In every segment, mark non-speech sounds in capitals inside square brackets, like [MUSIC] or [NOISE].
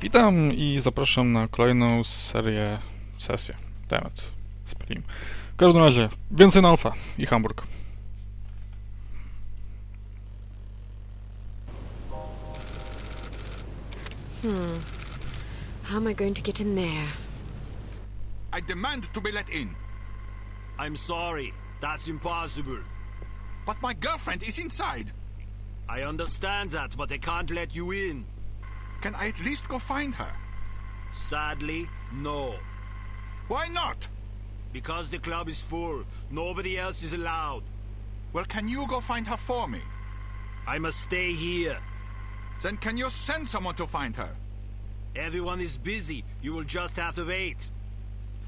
Witam i zapraszam na kolejną serię, sesję, temat, spalimy. W każdym razie, więcej na Alfa i Hamburg. Hmm. How am I going to get in there? I demand to be let in. I'm sorry. That's impossible. But my girlfriend is inside. I understand that, but I can't let you in. Can I at least go find her? Sadly, no. Why not? Because the club is full. Nobody else is allowed. Well, can you go find her for me? I must stay here. Then can you send someone to find her? Everyone is busy. You will just have to wait.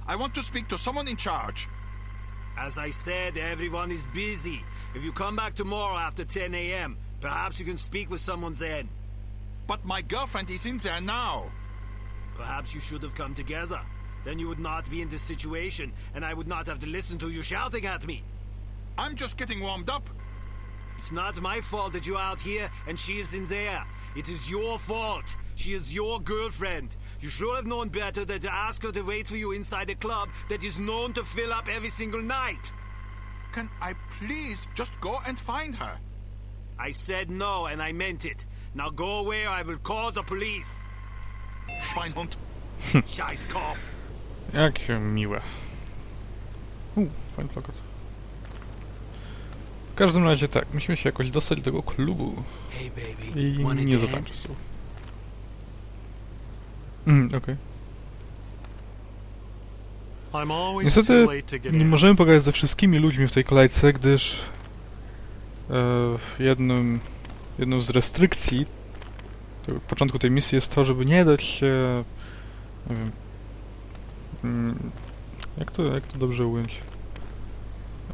I want to speak to someone in charge. As I said, everyone is busy. If you come back tomorrow after 10 a.m., perhaps you can speak with someone then. But my girlfriend is in there now. Perhaps you should have come together. Then you would not be in this situation, and I would not have to listen to you shouting at me. I'm just getting warmed up. It's not my fault that you're out here and she is in there. It is your fault. She is your girlfriend. You should have known better than to ask her to wait for you inside a club that is known to fill up every single night. Can I please just go and find her? I said no, and I meant it. Now go away or I will call the police. Schweinhund. [LAUGHS] Scheißkopf. Jak miłe. U, fajny plakat. W każdym razie tak, musimy się jakoś dostać do tego klubu. Hey baby, I nie zobaczyć. Mm, okej. I'm always Niestety too late to get nie możemy pogadać ze wszystkimi ludźmi w tej kolejce, gdyż e, jednym, jedną z restrykcji początku tej misji jest to, żeby nie dać się nie wiem mm, jak to, jak to dobrze ująć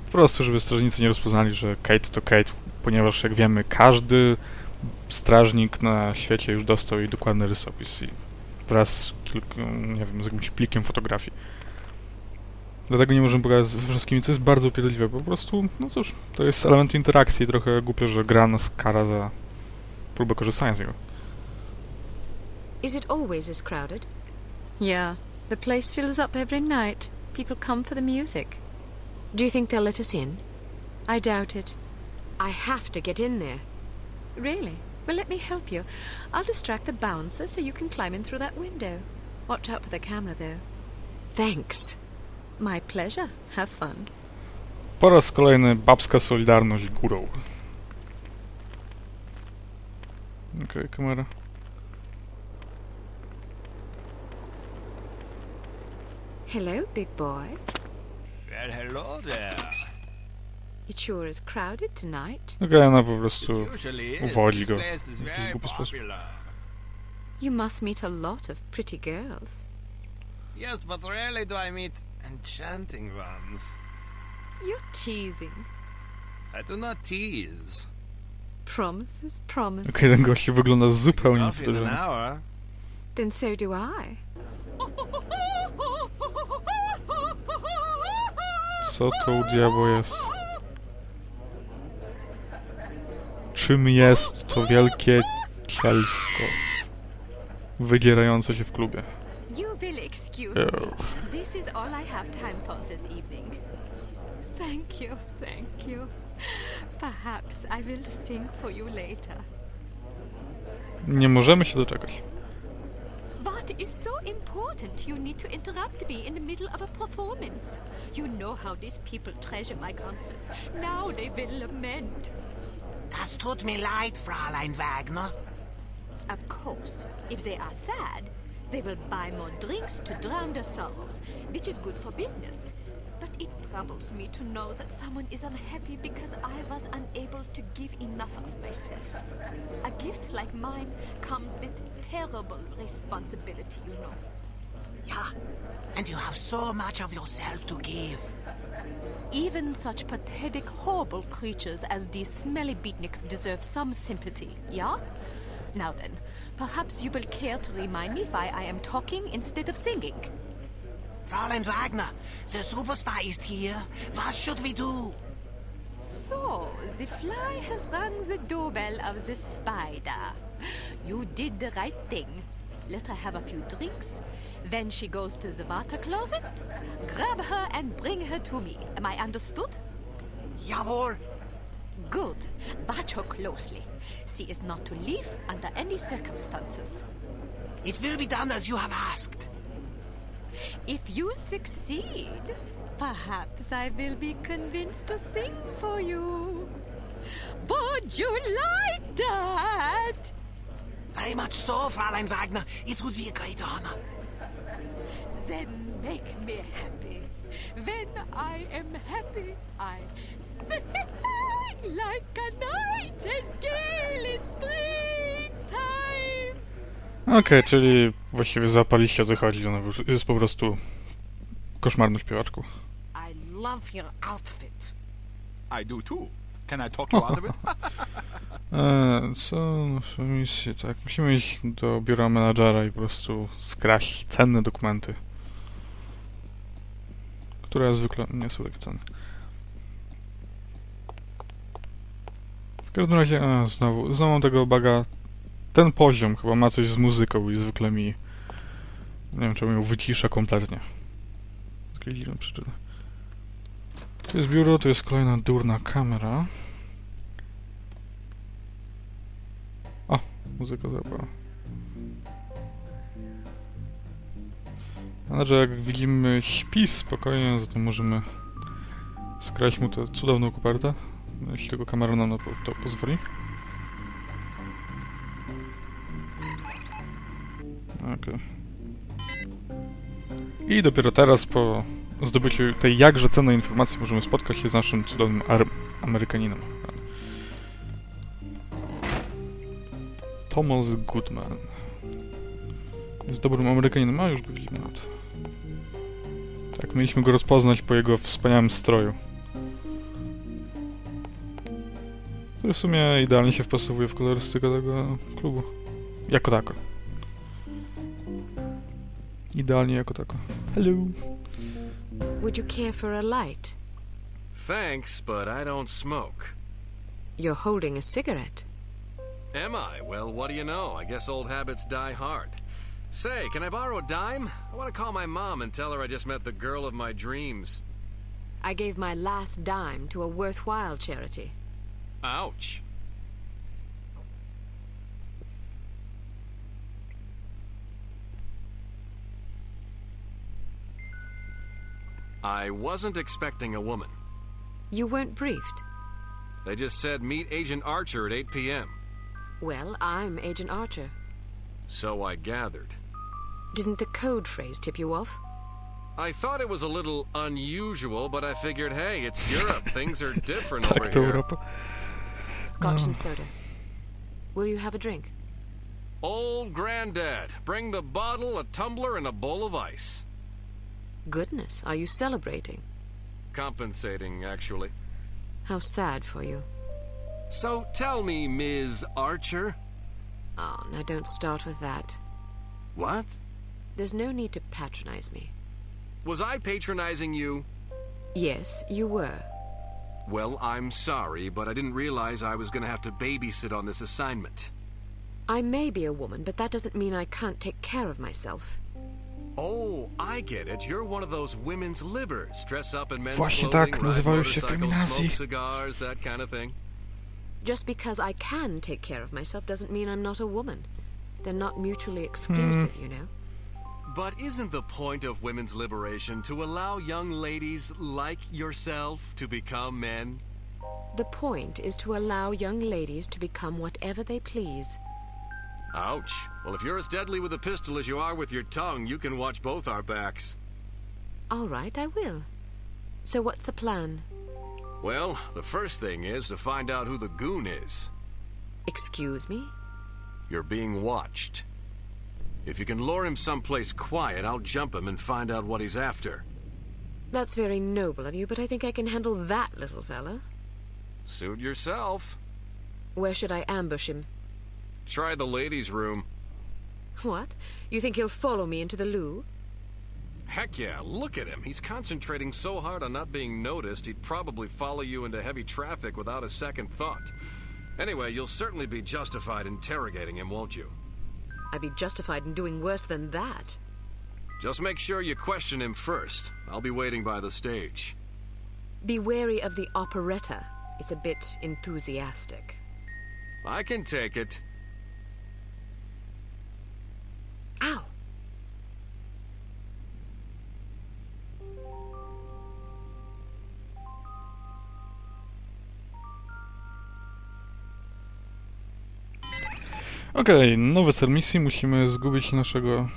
po prostu, żeby strażnicy nie rozpoznali, że Kate to Kate, ponieważ jak wiemy, każdy strażnik na świecie już dostał jej dokładny rysopis i wraz z kilku, nie wiem, z jakimś plikiem fotografii. Dlatego nie możemy pogadać ze wszystkimi, co jest bardzo upierdliwe. Po prostu, no cóż, to jest element interakcji i trochę głupio, że gra nas kara za próbę korzystania z niego. Is it always as crowded? Yeah, the place fills up every night. People come for the music. Do you think they'll let us in? I doubt it. I have to get in there. Really? Well, let me help you. I'll distract the bouncer so you can climb in through that window. Watch out for the camera, though. Thanks. My pleasure. Have fun. Po raz kolejny babska solidarność górą. Okej, kamera. Hello, big boy. Well, hello there. It sure is crowded tonight. Okej, ona po prostu uwodzi go. w jakiś głupi sposób. You must meet a lot of pretty girls. Yes, but rarely do I meet enchanting ones. You're teasing. I do not tease. Promises, promises. Okej, ten gościu wygląda zupełnie hour. Then so do I. Co to u diabła jest? Czym jest to wielkie cielsko wydzierające się w klubie? You will excuse Oh. me. This is all I have time for this evening. Thank you, thank you. Perhaps I will sing for you later. Nie możemy się doczekać. What is so important you need to interrupt me in the middle of a performance? You know how these people treasure my concerts. Now they will lament. Das tut mir leid, Fräulein Wagner. Of course, if they are sad, they will buy more drinks to drown their sorrows, which is good for business. But it troubles me to know that someone is unhappy because I was unable to give enough of myself. A gift like mine comes with terrible responsibility, you know. Yeah, and you have so much of yourself to give. Even such pathetic, horrible creatures as these smelly beatniks deserve some sympathy, yeah? Now then, perhaps you will care to remind me why I am talking instead of singing. Fräulein Wagner, the super spy is here. What should we do? So, the fly has rung the doorbell of the spider. You did the right thing. let her have a few drinks. When she goes to the water closet, grab her and bring her to me. Am I understood? Jawohl. Good. Watch her closely. She is not to leave under any circumstances. It will be done as you have asked. If you succeed, perhaps I will be convinced to sing for you. Would you like that? Very much so, Fräulein Wagner. It would be a great honor. Then make me happy. When I am happy, I sing like a nightingale in springtime. Okej, czyli właściwie zapaliście o co chodzi. Ona już- jest po prostu koszmarną śpiewaczką. I love your outfit. I do too. Can I talk you out of it? Eee, [LAUGHS] [LAUGHS] co nasze misje? Tak, musimy iść do biura menadżera i po prostu skraść cenne dokumenty. Które zwykle nie są takie cenne. W każdym razie, a, znowu, znowu tego baga. Ten poziom chyba ma coś z muzyką i zwykle mi... Nie wiem, czemu ją wycisza kompletnie. Z przyczyny. To jest biuro, to jest kolejna durna kamera. Muzyka zapała. Ale że jak widzimy śpi spokojnie, zatem możemy skraść mu tę cudowną kopertę. Jeśli tylko kamera nam na to, pozwoli. Okej. I dopiero teraz, po zdobyciu tej jakże cennej informacji, możemy spotkać się z naszym cudownym Amerykaninem. Thomas Goodman. Jest dobrym Amerykaninem, a już go widzimy. Tak, mieliśmy go rozpoznać po jego wspaniałym stroju. Który w sumie idealnie się wpasowuje w kolorystykę tego klubu. Jako tako. Idealnie jako tako. Hello. Would you care for a light? Thanks, but I don't smoke. You're holding a cigarette. Am I? Well, what do you know? I guess old habits die hard. Say, can I borrow a dime? I want to call my mom and tell her I just met the girl of my dreams. I gave my last dime to a worthwhile charity. Ouch. I wasn't expecting a woman. You weren't briefed. They just said meet Agent Archer at 8 p.m. Well, I'm Agent Archer. So I gathered. Didn't the code phrase tip you off? I thought it was a little unusual, but I figured, hey, it's Europe. [LAUGHS] Things are different over Tak to here. Europa. Scotch Oh. and soda. Will you have a drink? Old Granddad, bring the bottle, a tumbler, and a bowl of ice. Goodness, are you celebrating? Compensating, actually. How sad for you. So tell me, Ms. Archer. Oh, now don't start with that. What? There's no need to patronize me. Was I patronizing you? Yes, you were. Well, I'm sorry, but I didn't realize I was gonna have to babysit on this assignment. I may be a woman, but that doesn't mean I can't take care of myself. Oh, I get it. You're one of those women's livers. Dress up in men's Właśnie clothing, tak ride nazywają się feminazi. smoke cigars, that kind of thing. Just because I can take care of myself doesn't mean I'm not a woman. They're not mutually exclusive, you know. But isn't the point of women's liberation to allow young ladies like yourself to become men? The point is to allow young ladies to become whatever they please. Ouch. Well, if you're as deadly with a pistol as you are with your tongue, you can watch both our backs. All right, I will. So what's the plan? Well, the first thing is to find out who the goon is. Excuse me? You're being watched. If you can lure him someplace quiet, I'll jump him and find out what he's after. That's very noble of you, but I think I can handle that little fella. Suit yourself. Where should I ambush him? Try the ladies' room. What? You think he'll follow me into the loo? Heck yeah, look at him. He's concentrating so hard on not being noticed, he'd probably follow you into heavy traffic without a second thought. Anyway, you'll certainly be justified interrogating him, won't you? I'd be justified in doing worse than that. Just make sure you question him first. I'll be waiting by the stage. Be wary of the operetta. It's a bit enthusiastic. I can take it. Okej, nowy cel misji. Musimy zgubić naszego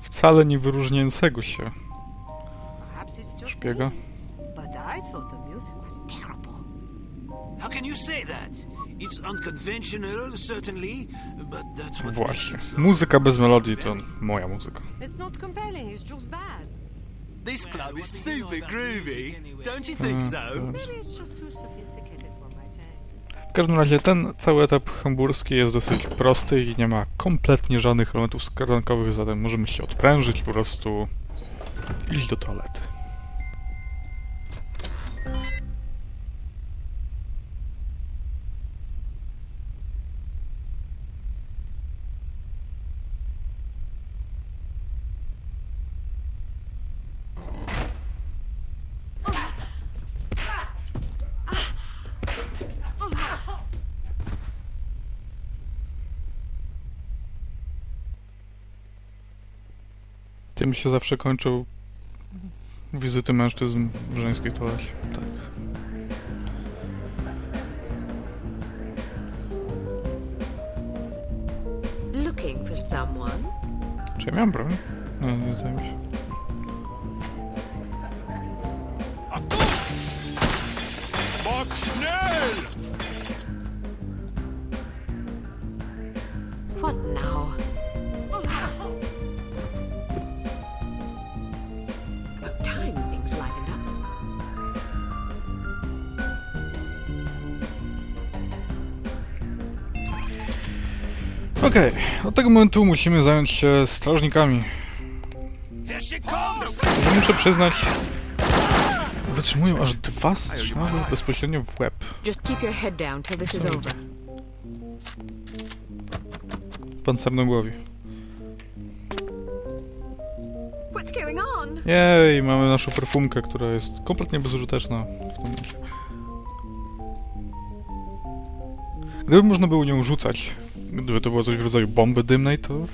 wcale nie wyróżniającego się szpiega. How can you say that? It's unconventional, certainly, but that's what makes Właśnie. it so Muzyka bez melodii to moja muzyka. It's not compelling, it's just bad. This club is super groovy, don't you think so? Maybe it's just too sophisticated każdym razie ten cały etap hamburski jest dosyć prosty i nie ma kompletnie żadnych elementów skrankowych, zatem możemy się odprężyć, po prostu iść do toalety. Tym się zawsze kończą wizyty mężczyzn w żeńskiej toalecie. Tak. Looking for someone? Czy ja miałem broń? No, nie zdaje mi się. Okej, od tego momentu musimy zająć się strażnikami. Muszę przyznać, wytrzymują aż dwa strzały bezpośrednio w łeb. Pancernogłowi. Jej, mamy naszą perfumkę, która jest kompletnie bezużyteczna. Gdyby można było nią rzucać, gdyby to było coś w rodzaju bomby dymnej, to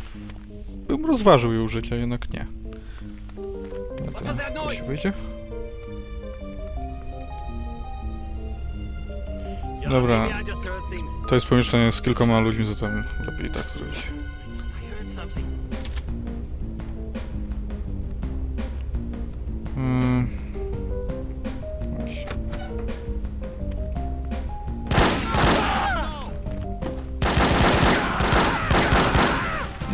bym rozważył jej użycie, jednak nie. To się noise? wyjdzie? Dobra. To jest pomieszczenie z kilkoma ludźmi, zatem lepiej tak zrobić.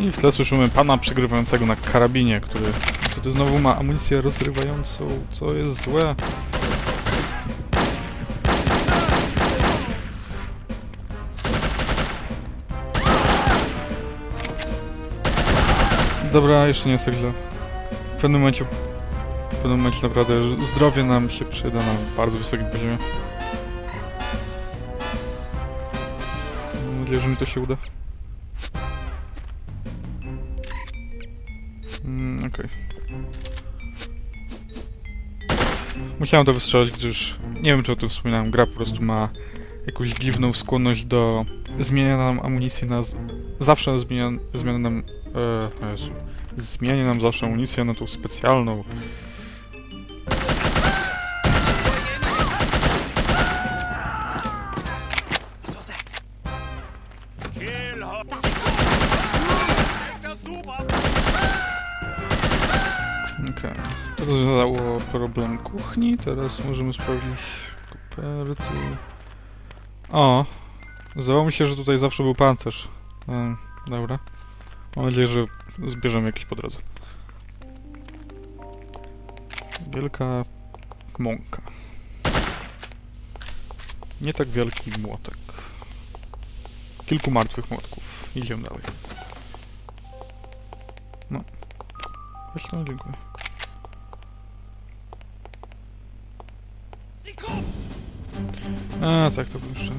I w tle słyszymy pana przegrywającego na karabinie, który niestety znowu ma amunicję rozrywającą, co jest złe. Dobra, jeszcze nie jest tak źle. W pewnym momencie w pewnym momencie naprawdę zdrowie nam się przyda na bardzo wysokim poziomie. Mam nadzieję, że mi to się uda. Okej. Musiałem to wystrzelić, gdyż nie wiem czy o tym wspominałem, gra po prostu ma jakąś dziwną skłonność do zmieniania nam amunicji na... Zawsze zmienia, zmienia nam... E. Zmienia nam zawsze amunicję na tą specjalną. Rozwiązało problem kuchni. Teraz możemy sprawdzić koperty. O! Zdawało mi się, że tutaj zawsze był pancerz. E, dobra. Mam nadzieję, że zbierzemy jakiś po drodze. Wielka mąka. Nie tak wielki młotek. Kilku martwych młotków. Idziemy dalej. No. To, dziękuję. A, tak, to jeszcze...